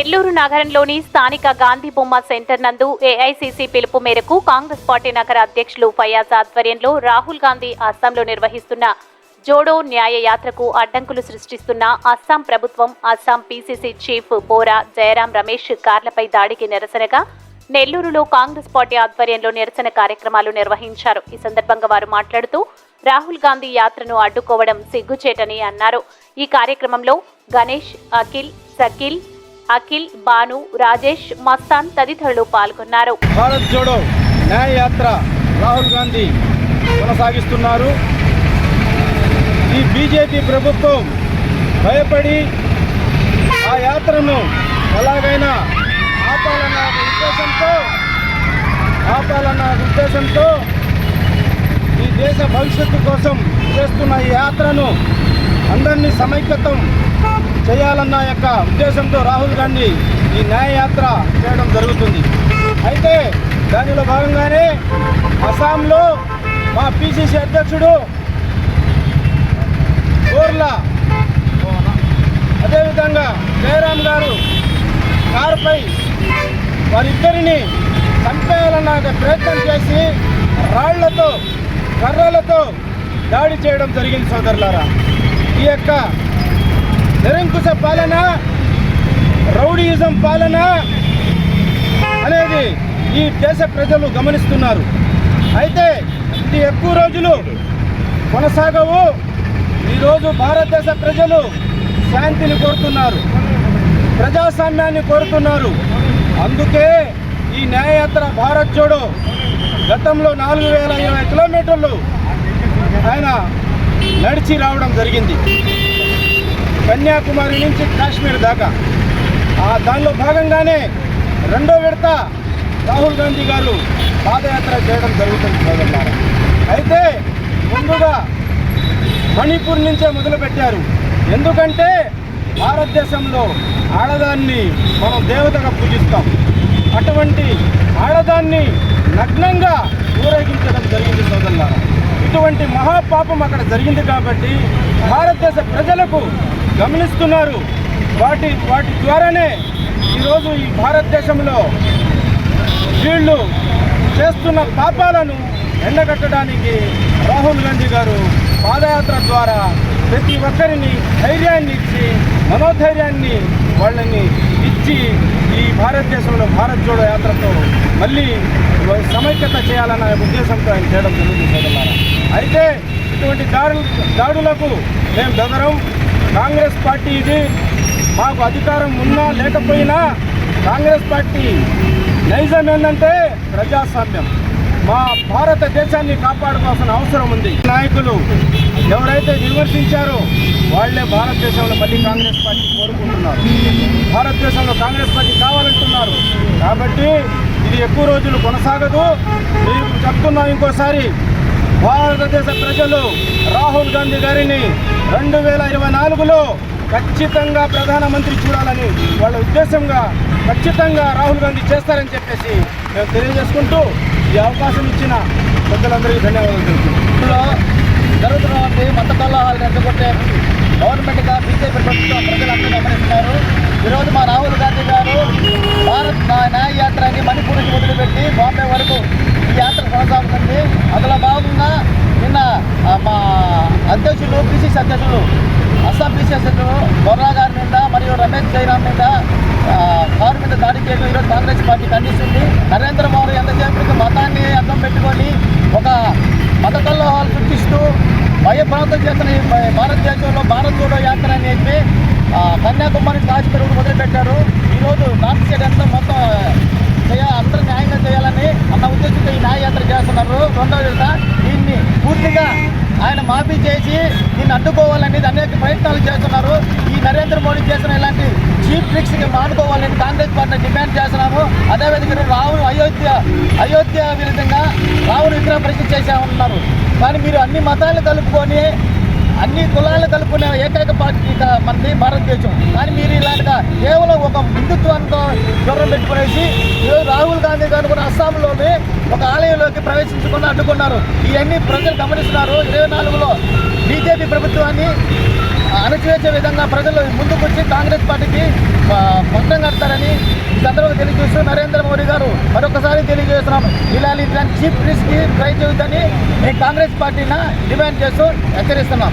నెల్లూరు నగరంలోని స్థానిక గాంధీ బొమ్మ సెంటర్ నందు ఏఐసీసీ పిలుపు మేరకు కాంగ్రెస్ పార్టీ నగర అధ్యక్షులు ఫయాజ్ ఆధ్వర్యంలో రాహుల్ గాంధీ అస్సాంలో నిర్వహిస్తున్న జోడో న్యాయ యాత్రకు అడ్డంకులు సృష్టిస్తున్న అస్సాం ప్రభుత్వం అస్సాం పీసీసీ చీఫ్ బోరా జయరాం రమేష్ కార్లపై దాడికి నిరసనగా నెల్లూరులో కాంగ్రెస్ పార్టీ ఆధ్వర్యంలో నిరసన కార్యక్రమాలు నిర్వహించారు. ఈ సందర్భంగా వారు మాట్లాడుతూ రాహుల్ గాంధీ యాత్రను అడ్డుకోవడం సిగ్గుచేటని అన్నారు. ఈ కార్యక్రమంలో గణేష్ అఖిల్ సకిల్ అఖిల్ బాను రాజేష్ మస్తాన్ తదితరులు పాల్గొన్నారు. భారత్ జోడో న్యాయ యాత్ర రాహుల్ గాంధీ కొనసాగిస్తున్నారు. ఈ బీజేపీ ప్రభుత్వం భయపడి ఆ యాత్రను ఎలాగైనా ఆపాలన్న ఉద్దేశంతో ఆపాలన్న ఉద్దేశంతో ఈ దేశ భవిష్యత్తు కోసం చేస్తున్న ఈ యాత్రను అందరినీ సమైక్యతం చేయాలన్న యొక్క ఉద్దేశంతో రాహుల్ గాంధీ ఈ న్యాయయాత్ర చేయడం జరుగుతుంది. అయితే దానిలో భాగంగానే అస్సాంలో మా పిసిసి అధ్యక్షుడు గోర్లా అదేవిధంగా జయరాం గారు కారుపై వారిద్దరిని చంపేయాలన్న ప్రయత్నం చేసి రాళ్ళతో కర్రలతో దాడి చేయడం జరిగింది సోదరులారా. ఈ యొక్క నిరంకుశ పాలన రౌడీయిజం పాలన అనేది ఈ దేశ ప్రజలు గమనిస్తున్నారు. అయితే ఇది ఎక్కువ రోజులు కొనసాగవు. ఈరోజు భారతదేశ ప్రజలు శాంతిని కోరుతున్నారు ప్రజాస్వామ్యాన్ని కోరుతున్నారు. అందుకే ఈ న్యాయయాత్ర భారత్ జోడో గతంలో నాలుగు వేల ఇరవై కిలోమీటర్లు నడిచి రావడం జరిగింది. కన్యాకుమారి నుంచి కాశ్మీర్ దాకా. ఆ దానిలో భాగంగానే రెండో విడత రాహుల్ గాంధీ గారు పాదయాత్ర చేయడం జరుగుతుంది సోదరులారా. అయితే ముందుగా మణిపూర్ నుంచే మొదలుపెట్టారు. ఎందుకంటే భారతదేశంలో ఆడదాన్ని మనం దేవతగా పూజిస్తాం. అటువంటి ఆడదాన్ని నగ్నంగా ఊరేగించడం జరిగింది సోదరులారా. ఇటువంటి మహాపాపం అక్కడ జరిగింది కాబట్టి భారతదేశ ప్రజలకు గమనిస్తున్నారు. వాటి వాటి ద్వారానే ఈరోజు ఈ భారతదేశంలో వీళ్ళు చేస్తున్న పాపాలను ఎండగట్టడానికి రాహుల్ గాంధీ గారు పాదయాత్ర ద్వారా ప్రతి ఒక్కరిని ధైర్యాన్ని ఇచ్చి మనోధైర్యాన్ని వాళ్ళని ఇచ్చి ఈ భారతదేశంలో భారత్ జోడో యాత్రతో మళ్ళీ సమైక్యత చేయాలన్న ఉద్దేశంతో ఆయన చేయడం జరుగుతుంది అయితే ఇటువంటి దాడు దాడులకు మేము బెదరం కాంగ్రెస్ పార్టీ ఇది. మాకు అధికారం ఉన్నా లేకపోయినా కాంగ్రెస్ పార్టీ నైజం ఏంటంటే ప్రజాస్వామ్యం. మా భారతదేశాన్ని కాపాడుకోవాల్సిన అవసరం ఉంది. నాయకులు ఎవరైతే విమర్శించారో వాళ్ళే భారతదేశంలో మళ్ళీ కాంగ్రెస్ పార్టీ కోరుకుంటున్నారు. భారతదేశంలో కాంగ్రెస్ పార్టీ కావాలంటున్నారు. కాబట్టి ఇది ఎక్కువ రోజులు కొనసాగదు. మీకు చెప్తున్నాం ఇంకోసారి భారతదేశ ప్రజలు రాహుల్ గాంధీ గారిని రెండు వేల ఇరవై నాలుగులో ఖచ్చితంగా ప్రధానమంత్రి చూడాలని వాళ్ళ ఉద్దేశంగా ఖచ్చితంగా రాహుల్ గాంధీ చేస్తారని చెప్పేసి మేము తెలియజేసుకుంటూ ఈ అవకాశం ఇచ్చిన పెద్దలందరికీ ధన్యవాదాలు తెలుపుతున్నాం. జరుగుతున్నటువంటి మత కల్లాహాలను ఎదుర్కొంటే గవర్నమెంట్గా బీజేపీ ప్రభుత్వం ప్రజలందరూ గమనిస్తున్నారు. ఈరోజు మా రాహుల్ గాంధీ గారు భారత్ న్యాయ యాత్రని మణిపూర్ వదిలిపెట్టి మొదలుపెట్టి బాంబే వరకు ఈ యాత్ర కొనసాగుతుంది. అందులో భాగంగా నిన్న మా అధ్యక్షులు పిసిసి అధ్యక్షులు అస్సాం పిసిసి బొర్రా గారి మీద మరియు రమేష్ జైరామ్ మీద కారు మీద దాడి చేయడం ఈరోజు కాంగ్రెస్ పార్టీ ఖండిస్తుంది. నరేంద్ర మోడీ ఎంతసేపటికి మతాన్ని అర్థం పెట్టుకొని ఒక మత కల్లోహాలు సృష్టిస్తూ భయప్రాంతం చేస్తున్న ఈ భారతదేశంలో భారత్ జోడో యాత్ర అని చెప్పి కన్యాకుమారి కాశ్మీర్ మొదలుపెట్టారు. ఈరోజు నార్త్ సైడ్ అంతా మొత్తం చేయాలి అందరూ న్యాయంగా చేయాలని అన్న ఉద్దేశంతో ఈ న్యాయ యాత్ర చేస్తున్నారు. రెండో విడత దీన్ని పూర్తిగా ఆయన మాఫీ చేసి దీన్ని అడ్డుకోవాలని అనేక ప్రయత్నాలు చేస్తున్నారు. ఈ నరేంద్ర మోడీ చేసిన ఇలాంటి చీప్ ట్రిక్స్కి మానుకోవాలని కాంగ్రెస్ పార్టీ డిమాండ్ చేస్తున్నాము అదేవిధంగా రావును అయోధ్య అయోధ్య విరుద్ధంగా రావును విగ్రహ ప్రశ్న చేశామన్నారు. కానీ మీరు అన్ని మతాలు కలుపుకొని అన్ని కులాలు కలుపుకునే ఏకైక పార్టీ మనది భారతదేశం. కానీ మీరు ఇలాంటి కేవలం ఒక హిందుత్వంతో దూరం పెట్టుకునేసి ఈరోజు రాహుల్ గాంధీ గారు కూడా అస్సాంలోని ఒక ఆలయంలోకి ప్రవేశించకుండా అడ్డుకున్నారు. ఇవన్నీ ప్రజలు గమనిస్తున్నారు. ఇరవై నాలుగులో బీజేపీ ప్రభుత్వాన్ని అణచివేసే విధంగా ప్రజలు ముందుకు వచ్చి కాంగ్రెస్ పార్టీకి ఆ, కడతారని ఈ సందర్భంగా తెలియజేస్తూ నరేంద్ర మోడీ గారు మరొకసారి తెలియజేస్తున్నాం. ఇలాంటి చీఫ్కి ట్రై చేయొద్దని మేము కాంగ్రెస్ పార్టీని డిమాండ్ చేస్తూ హెచ్చరిస్తున్నాం.